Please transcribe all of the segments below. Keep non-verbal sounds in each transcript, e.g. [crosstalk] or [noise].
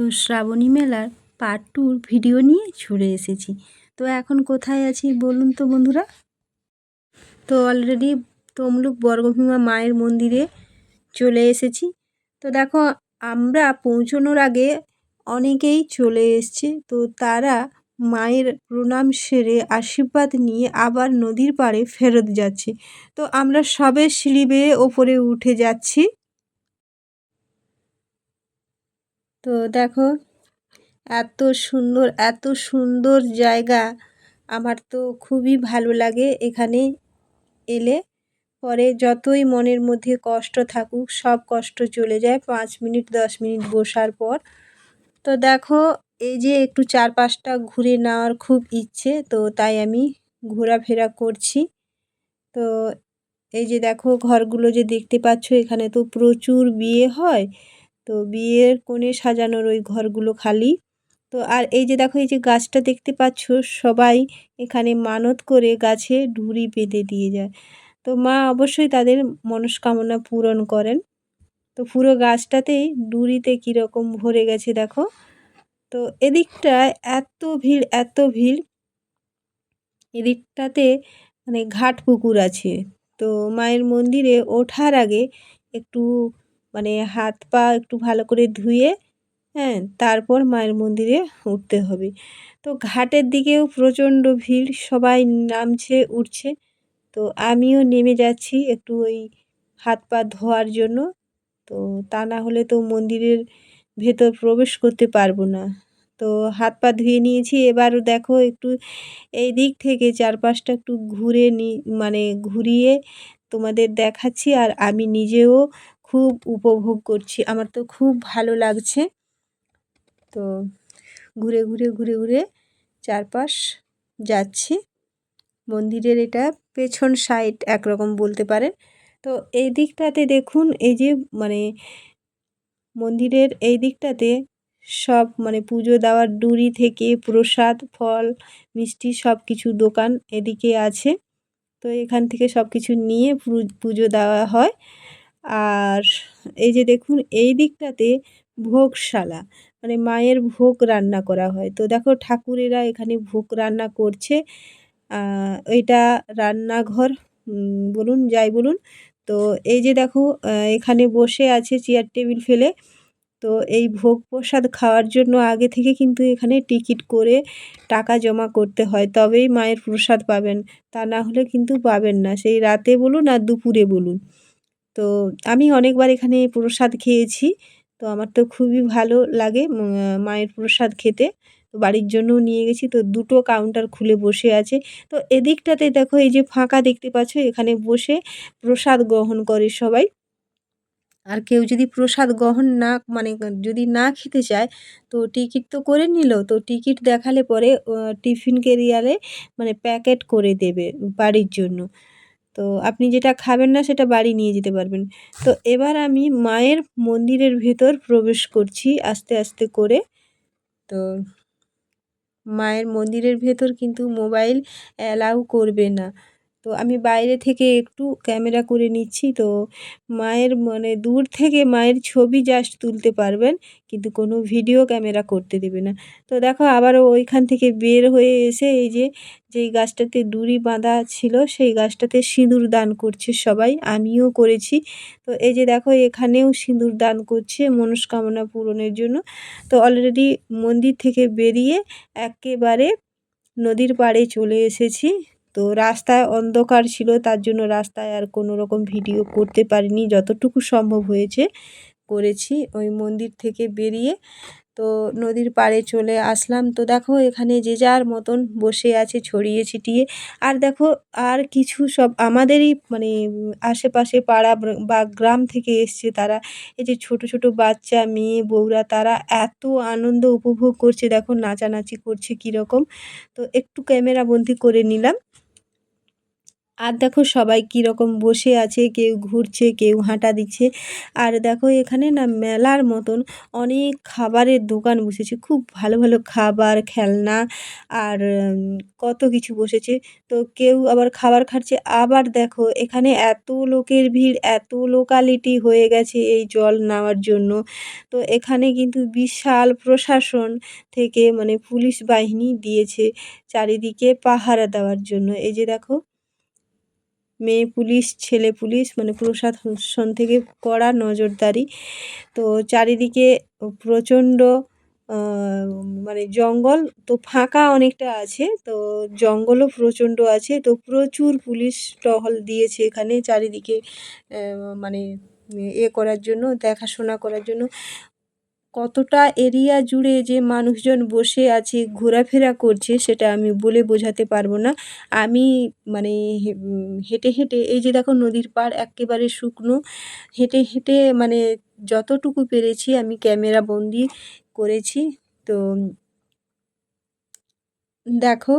তো শ্রাবণী মেলার পার্ট টুর ভিডিও নিয়ে ছুড়ে এসেছি। তো এখন কোথায় আছি বলুন তো বন্ধুরা? তো অলরেডি তমলুক বর্গভীমা মায়ের মন্দিরে চলে এসেছি। তো দেখো, আমরা পৌঁছানোর আগে অনেকেই চলে এসছে। তো তারা মায়ের প্রণাম সেরে আশীর্বাদ নিয়ে আবার নদীর পাড়ে ফেরত যাচ্ছে। তো আমরা সবে সিঁড়ি বেয়ে ওপরে উঠে যাচ্ছি। তো দেখো, এত সুন্দর এত সুন্দর জায়গা। আমার তো খুবই ভালো লাগে এখানে এলে। পরে যতই মনের মধ্যে কষ্ট থাকুক, সব কষ্ট চলে যায় পাঁচ মিনিট, দশ মিনিট বসার পর। তো দেখো, এই যে একটু চারপাশটা ঘুরে নেওয়ার খুব ইচ্ছে, তো তাই আমি ঘোরাফেরা করছি। তো এই যে দেখো, ঘরগুলো যে দেখতে পাচ্ছ, এখানে তো প্রচুর বিয়ে হয়। তো বিয়ের কোণে সাজানোর ওই ঘরগুলো খালি। তো আর এই যে দেখো, এই যে গাছটা দেখতে পাচ্ছ, সবাই এখানে মানত করে গাছে ঢুড়ি বেঁধে দিয়ে যায়। তো মা অবশ্যই তাদের মনস্কামনা পূরণ করেন। তো পুরো গাছটাতেই ডুরিতে কীরকম ভরে গেছে দেখো। তো এদিকটায় এত ভিড় এত ভিড়। এদিকটাতে মানে ঘাট পুকুর আছে। তো মায়ের মন্দিরে ওঠার আগে একটু মানে হাত পা একটু ভালো করে ধুয়ে হ্যাঁ তারপর মায়ের মন্দিরে উঠতে হবে। তো ঘাটের দিকেও প্রচণ্ড ভিড়, সবাই নামছে, উঠছে। তো আমিও নেমে যাচ্ছি একটু ওই হাত পা ধোয়ার জন্য। তো তা না হলে তো মন্দিরের ভেতর প্রবেশ করতে পারব না। তো হাত পা ধুয়ে নিয়েছি এবার দেখো একটু এই দিক থেকে চারপাশটা একটু ঘুরে নি মানে ঘুরিয়ে তোমাদের দেখাচ্ছি, আর আমি নিজেও খুব উপভোগ করছি। আমার তো খুব ভালো লাগছে। তো ঘুরে ঘুরে ঘুরে ঘুরে চারপাশ যাচ্ছি। মন্দিরের এটা পেছন সাইড একরকম বলতে পারেন। তো এই দিকটাতে দেখুন, এই যে মানে মন্দিরের এই দিকটাতে সব মানে পুজো দেওয়ার ডুরি থেকে প্রসাদ, ফল, মিষ্টি সব কিছু দোকান এদিকে আছে। তো এখান থেকে সব কিছু নিয়ে পুজো দেওয়া হয়। আর এই যে দেখুন, এই দিকটাতে ভোগশালা মানে মায়ের ভোগ রান্না করা হয়। তো দেখো, ঠাকুরেরা এখানে ভোগ রান্না করছে। এটা রান্নাঘর বলুন, যাই বলুন। তো এই যে দেখো এখানে বসে আছে চেয়ার টেবিল ফেলে। তো এই ভোগ প্রসাদ খাওয়ার জন্য আগে থেকে কিন্তু এখানে টিকিট করে টাকা জমা করতে হয়। তবেই মায়ের প্রসাদ পাবেন। তা না হলে কিন্তু পাবেন না। সেই রাতে বলুন আর দুপুরে বলুন। তো আমি অনেকবার এখানে প্রসাদ খেয়েছি। তো আমার তো খুবই ভালো লাগে মায়ের প্রসাদ খেতে। তো বাড়ির জন্যও নিয়ে গেছি। তো দুটো কাউন্টার খুলে বসে আছে। তো এদিকটাতে দেখো, এই যে ফাঁকা দেখতে পাচ্ছ, এখানে বসে প্রসাদ গ্রহণ করে সবাই। আর কেউ যদি প্রসাদ গ্রহণ না মানে যদি না খেতে চায়, তো টিকিট তো করে নিল। তো টিকিট দেখালে পরে টিফিন কেরিয়ারে মানে প্যাকেট করে দেবে বাড়ির জন্য। তো আপনি যেটা খাবেন না সেটা বাড়ি নিয়ে যেতে পারবেন। তো এবার আমি মায়ের মন্দিরের ভেতর প্রবেশ করছি আস্তে আস্তে করে। তো মায়ের মন্দিরের ভেতর কিন্তু মোবাইল অ্যালাউ করবে না। তো আমি বাইরে থেকে একটু ক্যামেরা করে নিচ্ছি। তো মায়ের মানে দূর থেকে মায়ের ছবি জাস্ট তুলতে পারবেন, কিন্তু কোনো ভিডিও ক্যামেরা করতে দেবে না। তো দেখো আবারও ওইখান থেকে বের হয়ে এসে এই যে, যেই গাছটাতে ডুরি বাঁধা ছিল, সেই গাছটাতে সিঁদুর দান করছে সবাই, আমিও করেছি। তো এই যে দেখো এখানেও সিঁদুর দান করছে মনস্কামনা পূরণের জন্য। তো অলরেডি মন্দির থেকে বেরিয়ে একেবারে নদীর পাড়ে চলে এসেছি। তো রাস্তায় অন্ধকার ছিল, তার জন্য রাস্তায় আর কোনো রকম ভিডিও করতে পারিনি। যতটুকু সম্ভব হয়েছে করেছি ওই মন্দির থেকে বেরিয়ে। তো নদীর পাড়ে চলে আসলাম। তো দেখো এখানে যে যার মতন বসে আছে ছড়িয়ে ছিটিয়ে। আর দেখো আর কিছু সব আমাদেরই মানে আশেপাশে পাড়া বা গ্রাম থেকে এসছে তারা। এই যে ছোট ছোট বাচ্চা, মেয়ে, বউরা তারা এত আনন্দ উপভোগ করছে। দেখো নাচানাচি করছে কীরকম। তো একটু ক্যামেরা বন্দি করে নিলাম। আর দেখো সবাই কীরকম বসে আছে, কেউ ঘুরছে, কেউ হাঁটা দিচ্ছে। আর দেখো এখানে না মেলার মতন অনেক খাবারের দোকান বসেছে। খুব ভালো ভালো খাবার, খেলনা আর কত কিছু বসেছে। তো কেউ আবার খাবার খাচ্ছে। আবার দেখো এখানে এত লোকের ভিড়, এত লোকালিটি হয়ে গেছে এই জল নেওয়ার জন্য। তো এখানে কিন্তু বিশাল প্রশাসন থেকে মানে পুলিশ বাহিনী দিয়েছে চারিদিকে পাহারা দেওয়ার জন্য। এই যে দেখো মেয়ে পুলিশ, ছেলে পুলিশ মানে প্রশাসন থেকে কড়া নজরদারি। তো চারিদিকে প্রচণ্ড মানে জঙ্গল তো ফাঁকা অনেকটা আছে, তো জঙ্গলও প্রচণ্ড আছে। তো প্রচুর পুলিশ টহল দিয়েছে এখানে চারিদিকে মানে এ করার জন্য, দেখাশোনা করার জন্য। কতটা এরিয়া জুড়ে যে মানুষজন বসে আছে, ঘোরাফেরা করছে, সেটা আমি বলে বোঝাতে পারব না। আমি মানে হেঁটে হেঁটে, এই যে দেখো নদীর পাড় একেবারে শুকনো, হেঁটে হেঁটে মানে যতটুকু পেরেছি আমি ক্যামেরা বন্দি করেছি। তো, দেখো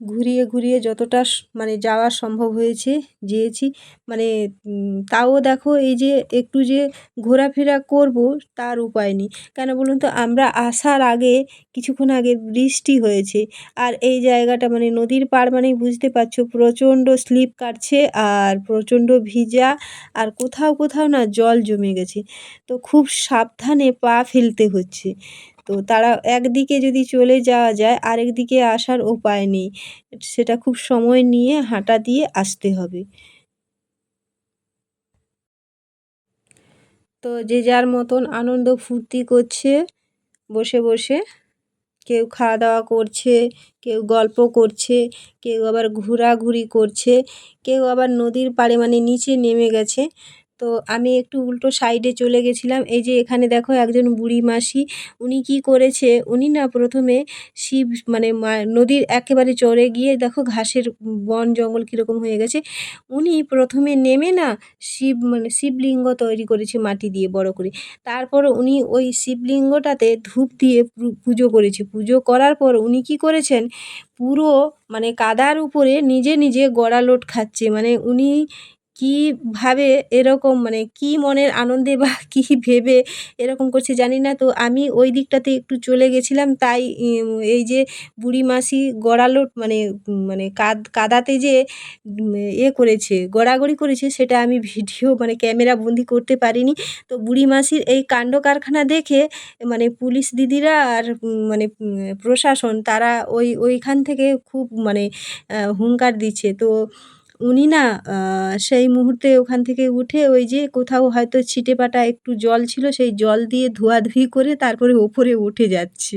ঘুরিয়ে ঘুরিয়ে যতটা মানে যাওয়া সম্ভব হয়েছে, যেয়েছি। মানে তাও দেখো এই যে একটু যে ঘোরাফেরা করব তার উপায় নেই। কেন বলুন তো, আমরা আসার আগে কিছুক্ষণ আগে বৃষ্টি হয়েছে। আর এই জায়গাটা মানে নদীর পাড় মানেই বুঝতে পারছ, প্রচণ্ড স্লিপ কাটছে আর প্রচণ্ড ভিজা আর কোথাও কোথাও না জল জমে গেছে। তো খুব সাবধানে পা ফেলতে হচ্ছে। তো তারা একদিকে যদি চলে যাওয়া যায় আরেক দিকে আসার উপায় নেই। সেটা খুব সময় নিয়ে হাঁটা দিয়ে আসতে হবে। তো যে যার মতন আনন্দ ফুর্তি করছে, বসে বসে কেউ খাওয়া দাওয়া করছে, কেউ গল্প করছে, কেউ আবার ঘোরাঘুরি করছে, কেউ আবার নদীর পাড়ে মানে নিচে নেমে গেছে। তো আমি একটু উল্টো সাইডে চলে গেছিলাম। এই যে এখানে দেখো একজন বুড়ি মাসি, উনি কি করেছে? উনি না প্রথমে শিব মানে নদীর একেবারে চড়ে গিয়ে দেখো ঘাসের বন জঙ্গল কীরকম হয়ে গেছে। উনি প্রথমে নেমে না শিব মানে শিবলিঙ্গ তৈরি করেছে মাটি দিয়ে বড় করে। তারপর উনি ওই শিবলিঙ্গটাতে ধূপ দিয়ে পুজো করেছে। পুজো করার পর উনি কি করেছেন? পুরো মানে কাদার উপরে নিজে নিজে গড়া লোট খাচ্ছে। মানে উনি কীভাবে এরকম মানে কী মনের আনন্দে বা [laughs] কী ভেবে এরকম করছে জানি না। তো আমি ওই দিকটাতে একটু চলে গেছিলাম। তাই এই যে বুড়ি মাসি গড়ালো মানে মানে কাদ, কাদাতে যে এ করেছে, গড়াগড়ি করেছে, সেটা আমি [laughs] ভিডিও মানে ক্যামেরা বন্দি করতে পারিনি। তো বুড়ি মাসির এই কাণ্ড কারখানা দেখে মানে পুলিশ দিদিরা আর মানে প্রশাসন তারা ওই, ওইখান থেকে খুব মানে হুঙ্কার দিচ্ছে। তো উনি না সেই মুহূর্তে ওখান থেকে উঠে ওই যে কোথাও হয়তো ছিটে পাটা একটু জল ছিল, সেই জল দিয়ে ধোয়াধুয়ি করে তারপরে ওপরে উঠে যাচ্ছে।